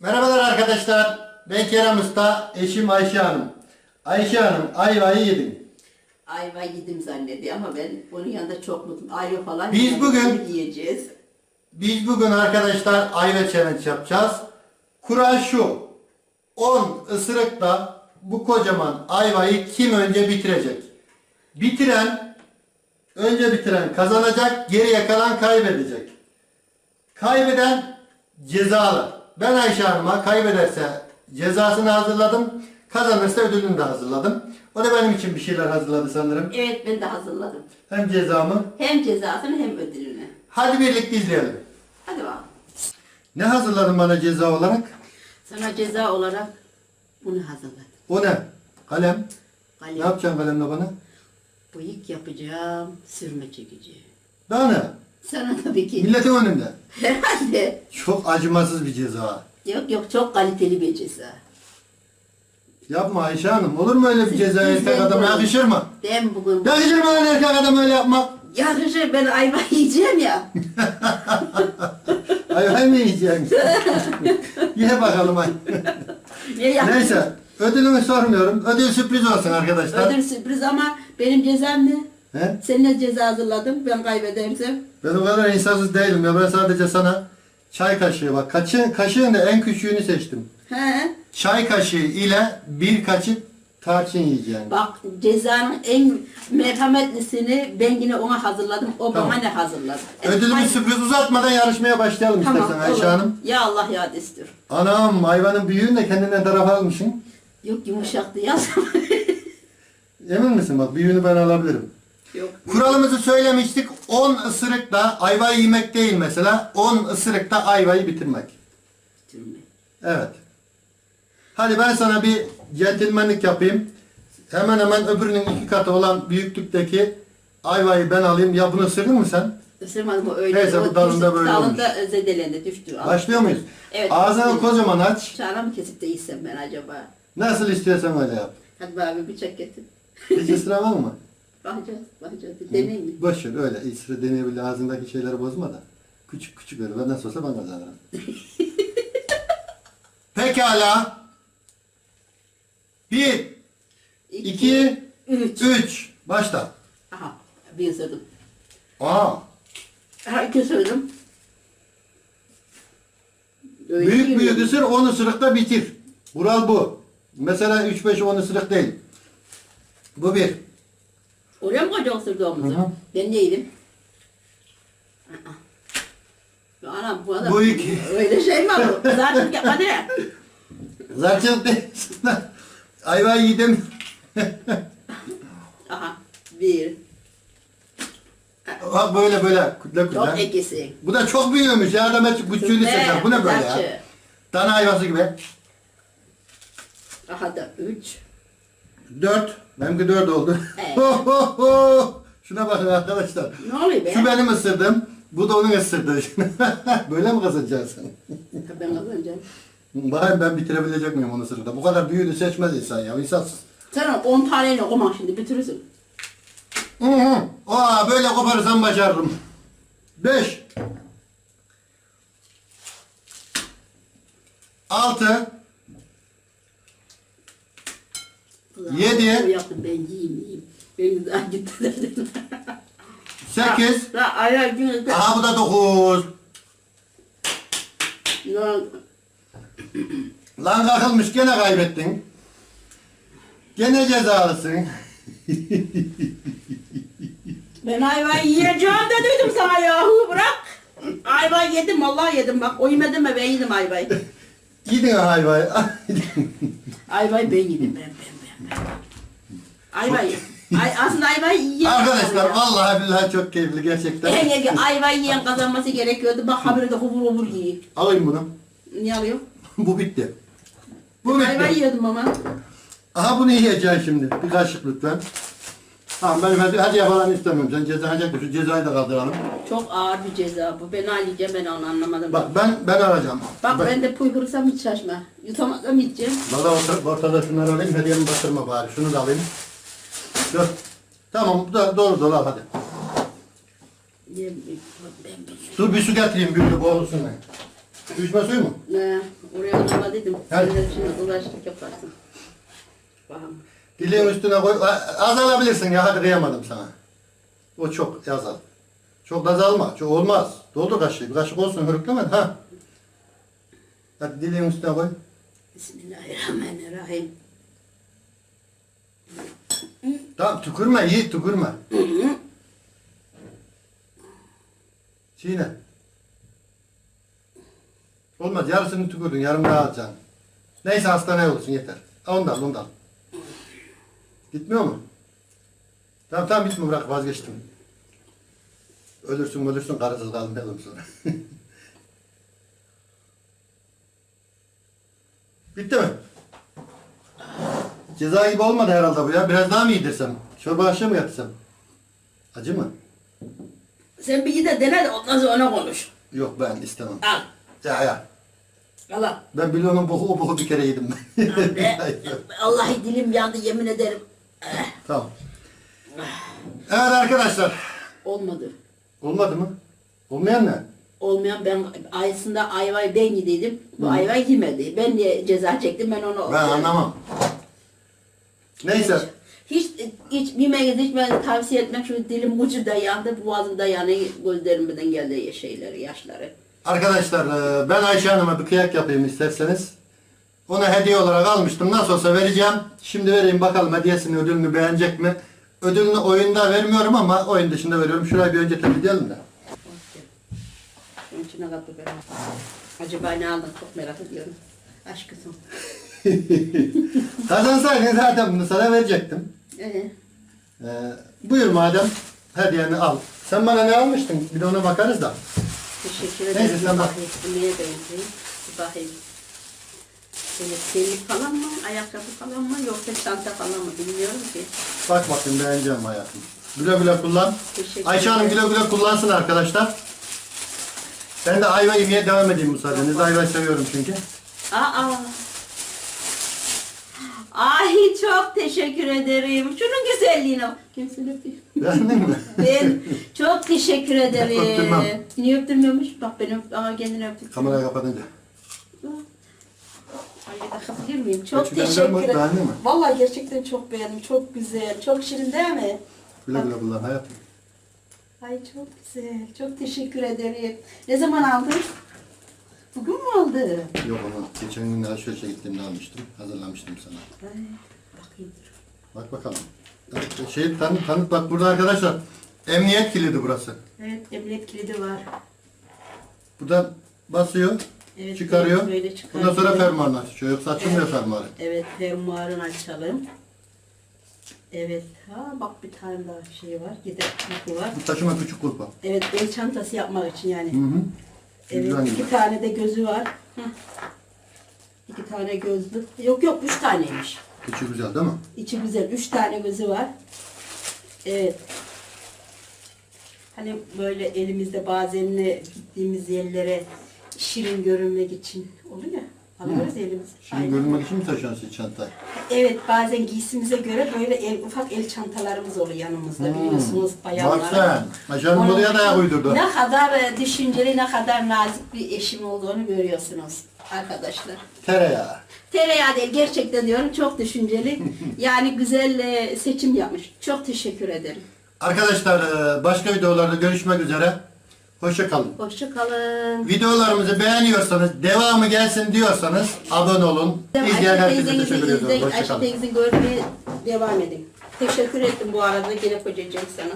Merhabalar arkadaşlar. Ben Kerem Usta, eşim Ayşe Hanım. Ayşe Hanım ayvayı yedim. Ayva yedim zannediyor ama ben bunun yanında çok mutluyum. Ayva falan Biz bugün- yiyeceğiz. Biz bugün arkadaşlar ayva challenge yapacağız. Kural şu. 10 ısırıkla bu kocaman ayvayı kim önce bitirecek? Bitiren, önce bitiren kazanacak, geriye kalan kaybedecek. Kaybeden cezalı. Ben Ayşe Hanım'a kaybederse cezasını hazırladım. Kazanırsa ödülünü de hazırladım. O da benim için bir şeyler hazırladı sanırım. Evet ben de hazırladım. Hem cezamı. Hem cezasını hem ödülünü. Hadi birlikte izleyelim. Hadi bakalım. Ne hazırladın bana ceza olarak? Sana ceza olarak bunu hazırladım. O ne? Kalem. Kalem, Ne yapacaksın kalemle bana? bıyık yapacağım, sürme çekeceğim. Daha ne? Sana tabii ki Milletin önünde. herhalde. Çok acımasız bir ceza. Yok yok çok kaliteli bir ceza. Yapma Ayşe Hanım. Olur mu öyle bir ceza Biz- erkek adama yakışır mı? Ben bugün Yakışır mı lan erkek adam öyle yapmak? yakışır ben ayva yiyeceğim ya. Ay mı yiyeceksin? Ye bakalım ay. Ne yakışır? Neyse. Ödülümü sormuyorum. Ödül sürpriz olsun arkadaşlar. Ödül sürpriz ama benim cezam ne? He? Sen ne ceza hazırladın? Ben kaybedersem. Ben o kadar insafsız değilim ya. Ben sadece sana çay kaşığı bak. Kaşığın, kaşığın da en küçüğünü seçtim. He? Çay kaşığı ile bir kaşık tarçın yiyeceksin. Bak cezanın en merhametlisini ben yine ona hazırladım. O Tamam. bana ne hazırladı? Ödülümü Ay- sürpriz uzatmadan yarışmaya başlayalım istersen Ayşe olur. Hanım. Ya Allah ya destur. Anam hayvanın büyüğünü de kendinden tarafa almışsın. Yok yumuşaktı ya. Emin misin bak büyüğünü ben alabilirim. Yok. Kuralımızı söylemiştik. 10 ısırıkla ayvayı yemek değil mesela. 10 ısırıkta ayvayı bitirmek. Bitirme. Evet. Hadi ben sana bir centilmenlik yapayım. Hemen hemen öbürünün iki katı olan büyüklükteki ayvayı ben alayım. Ya bunu ısırdın mı sen? Isırmadım o öyle. Neyse, bu dalında düştü, böyle Dalında zedelendi düştü. Başlıyor muyuz? Evet. Ağzını kocaman aç. Çağına mı kesip de yiysem ben acaba? Nasıl istiyorsan öyle yap. Hadi abi bıçak getir. Hiç ısıra var mı? Bakacağız, bakacağız. Bir deneyim mi? Boş ver öyle. Isıra deneyebilir. Ağzındaki şeyleri bozma da. Küçük küçük öyle. Ben nasıl olsa ben kazanırım. Pekala. Bir, iki, üç. üç. Başla. Aha, bir ısırdım. Aa. Aha, iki ısırdım. Öyle Büyük değil büyük mi? ısır 10 ısırıkta bitir. Kural bu. Mesela 3 5 10 ısırık değil. Bu bir. Oraya mı koyacak ısırdığımızı? Hı hı. Ben neydim? Ya Anam bu adam Bu iki. öyle şey mi olur? Kızartılık yapma ne? Zaten değil. Ayvayı yedim. Aha bir. Bak böyle böyle kütle Çok kütle. ekisi. Bu da çok büyüyormuş ya. Adam hep küçüğünü seçer. Bu ne böyle ya? Dana ayvası gibi. Aha da üç. 4. Benimki 4 oldu. Evet. Ho, ho, ho. Şuna bakın arkadaşlar. Ne oluyor be? Şu benim ısırdım. Bu da onun ısırdığı. böyle mi kazanacaksın? Ben kazanacağım. Bakayım ben bitirebilecek miyim onu sırada? Bu kadar büyüğünü seçmez insan ya. İnsansız. Sen on taneyle koman şimdi bitirirsin. Hı hı. Aa, böyle koparırsam başarırım. 5 6 O yaptım ben yiyeyim yiyeyim. Ben güzel gitti dedim. 8 Daha ayağı günü Aha bu da 9 Lan kakılmış gene kaybettin. Gene cezalısın. Ben ayvayı yiyeceğim de dedim sana yahu bırak. Ayvayı yedim vallahi yedim bak o yemedi mi ben yedim ayvayı. Yedin ha hayvayı. Ayvayı ben yedim ben. ben. Ayvayı. Ay, aslında ayvayı yiyen Arkadaşlar vallahi billahi çok keyifli gerçekten. En iyi ayvayı yiyen kazanması gerekiyordu. Bak haberi de hubur hubur yiyor. Alayım bunu. Niye alıyor? Bu bitti. Bu Ayvayı bitti. yiyordum ama. Aha bunu yiyeceksin şimdi. Bir kaşık lütfen. Tamam ben hadi, hadi falan istemiyorum. Sen ceza alacak mısın? Cezayı da kaldıralım. Çok ağır bir ceza bu. Ben alacağım ben onu anlamadım. Bak ben ben alacağım. Bak ben de puykırırsam hiç şaşma. Yutamazsam yiyeceğim. Valla orta, ortada şunları alayım. Hediyemi batırma bari. Şunu da alayım. Dur. Tamam bu da doğru dolu al hadi. Dur bir su getireyim. Bir de boğulsun. Su içme suyu mu? Ne? Oraya odama dedim. Hadi. Şimdi dolaştık yaparsın. Bakın. Dileğin üstüne koy. Az alabilirsin ya hadi kıyamadım sana. O çok az al. Çok az alma. Çok olmaz. Doldur kaşığı. Bir kaşık olsun hırıklama. Ha. Hadi dileğin üstüne koy. Bismillahirrahmanirrahim. Tamam tükürme yiğit tükürme. Çiğne. Olmaz yarısını tükürdün yarım daha alacaksın. Neyse hastaneye olsun yeter. Ondan ondan. Gitmiyor mu? Tamam tamam bitme bırak vazgeçtim. Ölürsün ölürsün karısız kalmayalım sonra. Bitti mi? Ceza gibi olmadı herhalde bu ya. Biraz daha mı yedirsem? Çorba aşağı mı yatırsam? Acı mı? Sen bir de dene de ondan sonra ona konuş. Yok ben istemem. Al. Ya ya. Al al. Ben biliyorum boku o boku bir kere yedim ben. Anne, Vallahi dilim yandı yemin ederim. Tamam. Evet arkadaşlar. Olmadı. Olmadı mı? Olmayan ne? Olmayan ben ayısında ayvayı ben yediydim. Bu ayva yemedi. Ben niye ceza çektim ben onu. Ben anlamam. Neyse. Hiç hiç yemeği hiç ben tavsiye etmem. Şu dilim ucu da yandı, boğazım da yanıyor. Gözlerimden geldi şeyleri, yaşları. Arkadaşlar e, ben Ayşe Hanım'a bir kıyak yapayım isterseniz. Ona hediye olarak almıştım. Nasıl olsa vereceğim. Şimdi vereyim bakalım hediyesini ödülünü beğenecek mi? Ödülünü oyunda vermiyorum ama oyun dışında veriyorum. Şurayı bir önce temizleyelim de. İçine ben. Acaba ne aldın çok merak ediyorum. Aşkısın. Kazansaydın zaten bunu sana verecektim. Ee, Ee, buyur madem hediyeni al. Sen bana ne almıştın? Bir de ona bakarız da. teşekkür Neyse, ederim. sen Bir bak. neye benziyor? Bir bakayım. Böyle sellik falan mı? Ayakkabı falan mı? Yoksa çanta falan mı? Bilmiyorum ki. Bak bakayım beğeneceğim hayatım. Güle güle kullan. Teşekkür Ayşe Hanım güle güle kullansın arkadaşlar. Ben de ayva yemeye devam edeyim müsaadenizle. Ayva seviyorum çünkü. Aa. Ay çok teşekkür ederim. Şunun güzelliğine bak. Beğendin mi? Ben çok teşekkür ederim. Öptürmem. Niye öptürmüyormuş? Bak benim ama kendini öptük. Kamerayı kapatınca. Ay takabilir miyim? Çok Gerçekten teşekkür beğendin ederim. Mi? Vallahi gerçekten çok beğendim. Çok güzel. Çok şirin değil mi? Güle güle kullan hayatım. Ay çok güzel. Çok teşekkür ederim. Ne zaman aldın? Bugün mü aldın? Yok onu geçen gün alışverişe gittiğimde almıştım. Hazırlamıştım sana. Ay, bakayım. Bak bakalım. Şey tanıt tanıt bak burada arkadaşlar. Emniyet kilidi burası. Evet, emniyet kilidi var. Buradan basıyor. Evet, çıkarıyor. böyle çıkarıyor. Bundan sonra fermuarını açıyor. Yoksa açılmıyor fermuarı. Evet, fermuarını açalım. Evet, ha bak bir tane daha şey var. Yedek kutu var. Bu taşıma küçük kulpa. Evet, el çantası yapmak için yani. Hı hı. Evet, Güzel iki gibi. tane de gözü var. Hah. İki tane gözlü. Yok yok, üç taneymiş. İçi güzel değil mi? İçi güzel, üç tane gözü var. Evet. Hani böyle elimizde bazen gittiğimiz yerlere şirin görünmek için oluyor. Alıyoruz elimizi. Şimdi Aynen. görünmek için mi taşıyorsun çantayı? Evet bazen giysimize göre böyle el, ufak el çantalarımız oluyor yanımızda biliyorsunuz bayanlar. Bak sen. Ajanım buraya da ayak uydurdu. Ne kadar e, düşünceli, ne kadar nazik bir eşim olduğunu görüyorsunuz arkadaşlar. Tereyağı. Tereyağı değil gerçekten diyorum çok düşünceli. yani güzel e, seçim yapmış. Çok teşekkür ederim. Arkadaşlar e, başka videolarda görüşmek üzere. Hoşça kalın. Hoşça kalın. Videolarımızı beğeniyorsanız, devamı gelsin diyorsanız abone olun. İzleyen herkese teşekkür ediyorum. izleyin, Hoşça Ayşe kalın. teyzenizi görmeye devam edin. Teşekkür ettim bu arada gene kocacığım sana.